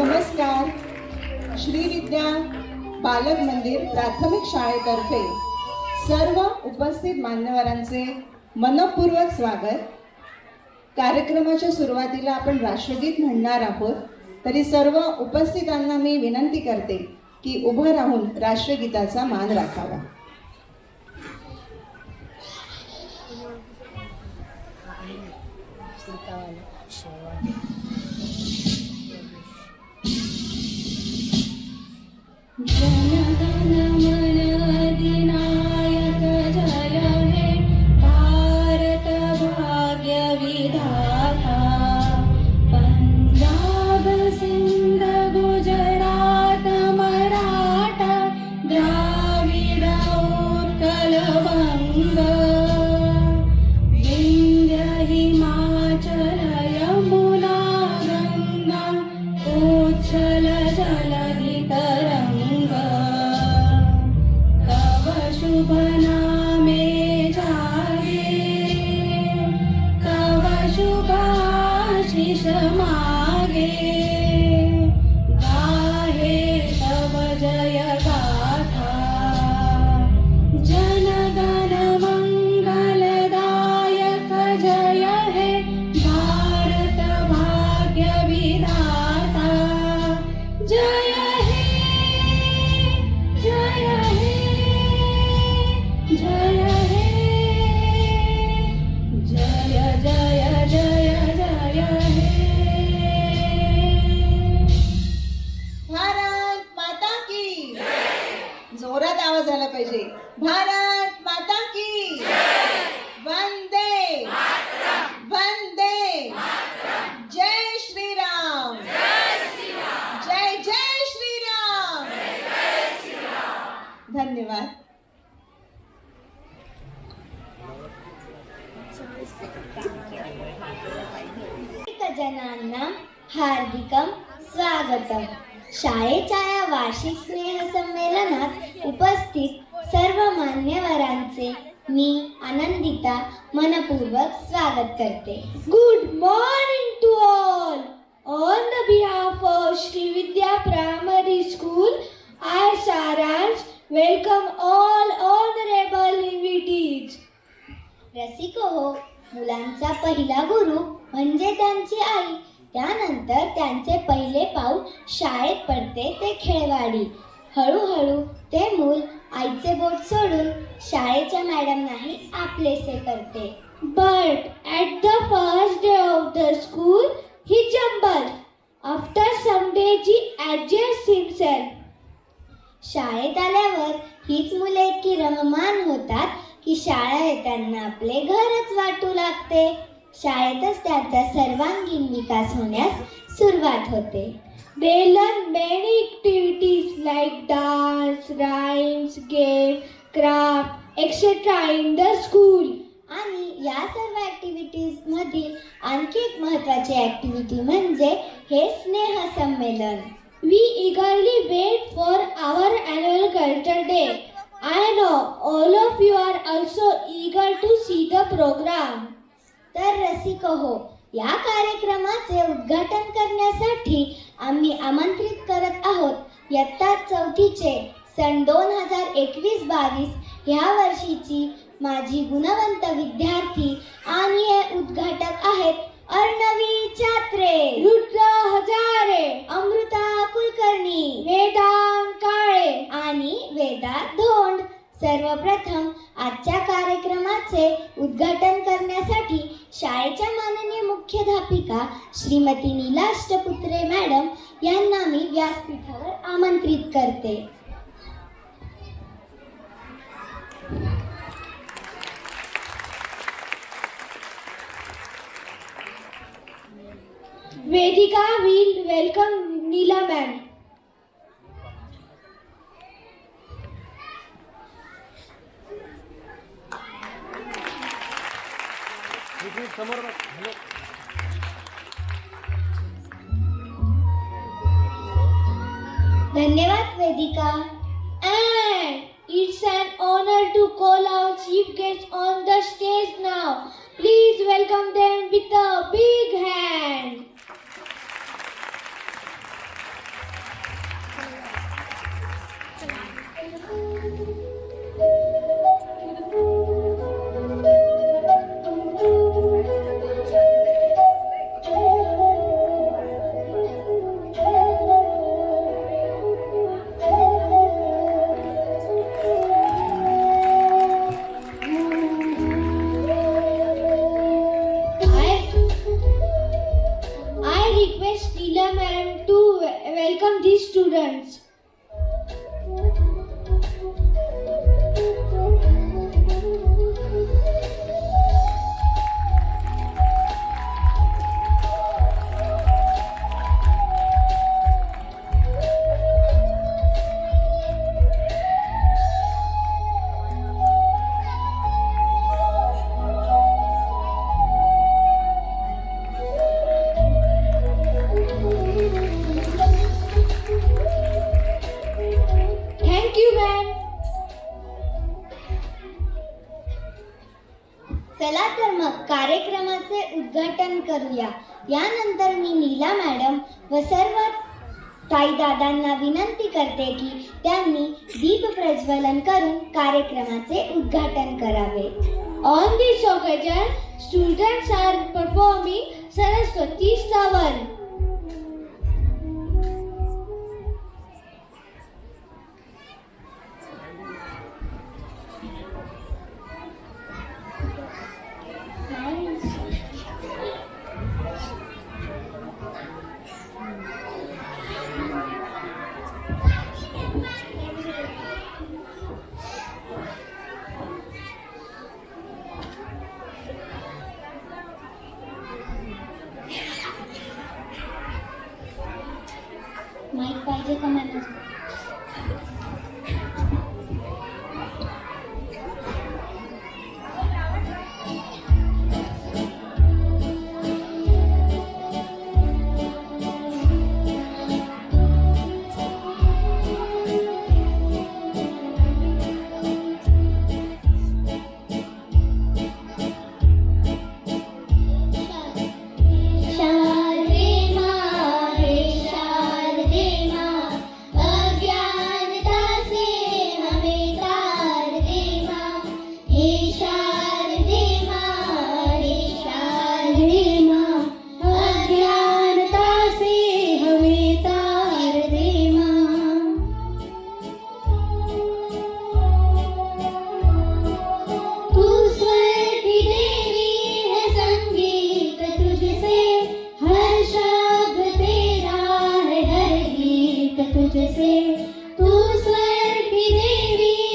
नमस्कार. श्री विद्या बालक मंदिर प्राथमिक शाळेतर्फे सर्व उपस्थित मान्यवरांचे मनपूर्वक स्वागत. कार्यक्रमाच्या सुरुवातीला आपण राष्ट्रगीत म्हणणार आहोत. तरी सर्व उपस्थितांना मी विनंती करते की उभं राहून राष्ट्रगीताचा मान राखावा. जोरात आवाज आला पाहिजे. भारत माता की वंदे. वंदे. जय श्रीराम. जय जय श्रीराम. धन्यवाद. जनांना हार्दिकम स्वागतम. शाळेच्या वार्षिक स्नेह संमेलनात उपस्थित सर्व मान्यवरांचे मी आनंदिता मनपूर्वक स्वागत करते. Good morning to all on the behalf of Shri Vidya primary school I Saransh welcome all honourable invitees रसिको हो मुलांचा पहिला गुरु म्हणजे त्यांची आई. त्यानंतर त्यांचे पहिले पाऊल शाळेत पडते ते खेळवाडी. हळूहळू ते मूल आईचे बोट सोडून शाळेच्या मॅडमनाही आपलेसे करते. But at the first day of the school he jumble after some day G adjust himself शाळेत आल्यावर हीच मुले इतकी रममान होतात की शाळा येताना आपले घरच वाटू लागते. शाळेतच त्यांचा सर्वांगीण विकास होण्यास सुरुवात होते. They learn many activities like dance rhymes game craft etcetera in the school आणि या सर्व ॲक्टिव्हिटीज मधील आणखी एक महत्त्वाची ॲक्टिव्हिटी म्हणजे हे स्नेह संमेलन we eagerly wait for our annual culture day. I know all of you are also eager to see the program. तर रसिक हो या कार्यक्रमाचे उद्घाटन करण्यासाठी आम्ही आमंत्रित करत आहोत. इयत्ता चौथीचे सन दोन हजार एकवीस बावीस ह्या वर्षीची माझी गुणवंत विद्यार्थी आणि हे उद्घाटक आहेत अर्णवी चात्रे रुद्र हजारे. अमृता कुलकर्णी. वेदांत काळे. आणि वेदा धोंड. सर्वप्रथम आजच्या कार्यक्रमाचे उद्घाटन करण्यासाठी शाळेच्या माननीय मुख्याध्यापिका श्रीमती नीलाष्टपुत्रे मॅडम यांना मी व्यासपीठावर आमंत्रित करते. Vedika will welcome Neela ma'am. समोर बघ. हॅलो धन्यवाद Vedika and it's an honor to call our chief guests on the stage now please welcome them with a big hand चला तर मग कार्यक्रमाचे उद्घाटन करूया. यानंतर मी नीला मॅडम व सर्व ताईदादांना विनंती करते की त्यांनी दीप प्रज्वलन करून कार्यक्रमाचे उद्घाटन करावे. On this occasion students are performing Saraswati स्तवन तुझसे तू स्वर की देवी।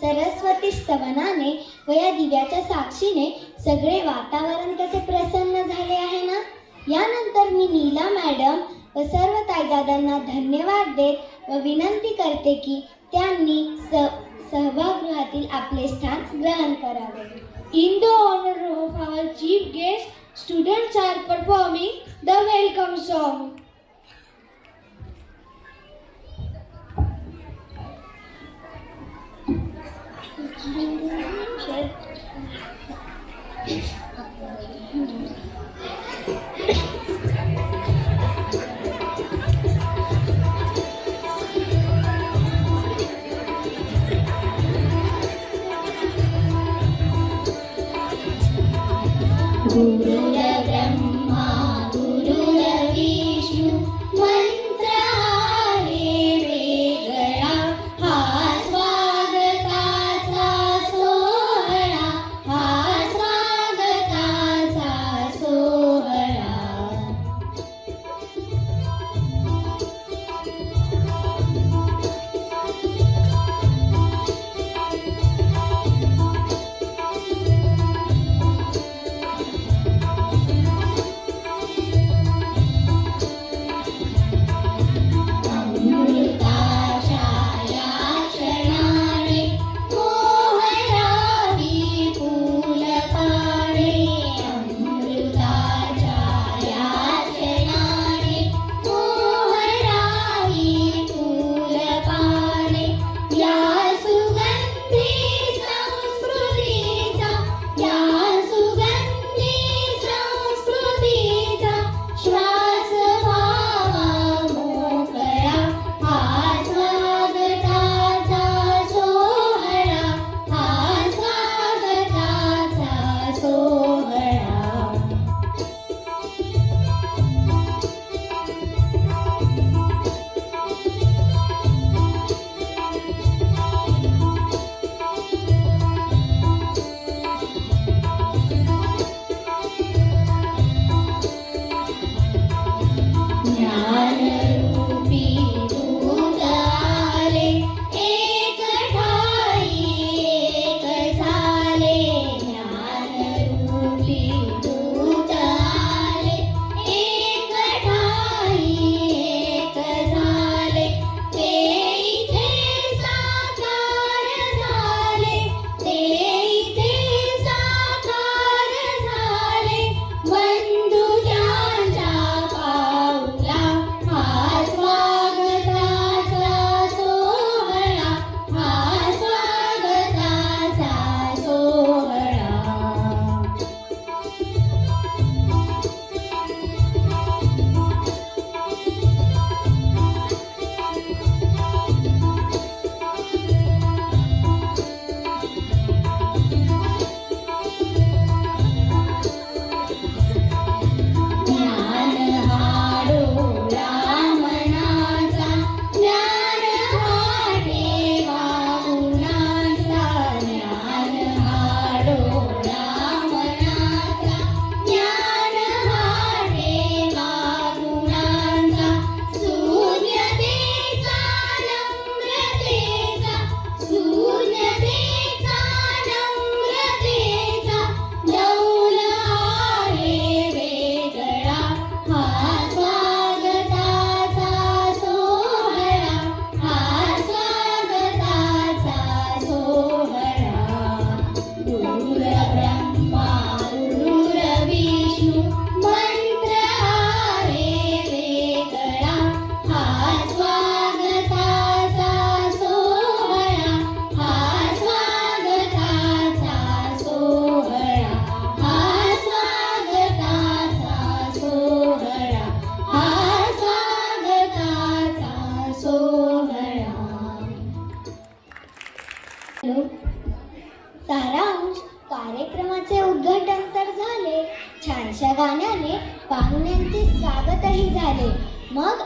सरस्वती स्तवनाने व या दिव्याच्या साक्षीने सगळे वातावरण कसे प्रसन्न झाले आहे ना? यानंतर मी नीला मॅडम व सर्व ताईदादांना धन्यवाद देत व विनंती करते की त्यांनी स सभागृहातील आपले स्थान ग्रहण करावे. In the honour of our chief guest students are performing the welcome song 嗯，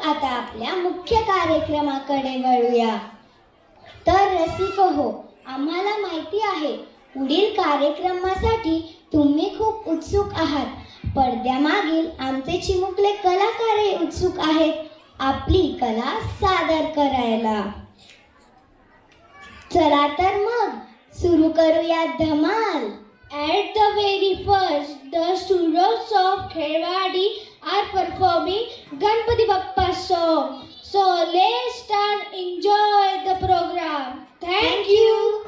आता आपल्या मुख्य कार्यक्रमाकडे वळूया. तर रसिक हो आम्हाला माहिती आहे पुढील कार्यक्रमासाठी तुम्ही खूप उत्सुक आहात. पडद्यामागील आमचे चिमुकले कलाकारही उत्सुक आहेत. आपली कला सादर करायला. चला तर मग सुरू करूया धमाल. At the very first the students of Khelwadi are performing Ganpati Bappa song. So let's start enjoy the program. Thank, Thank you.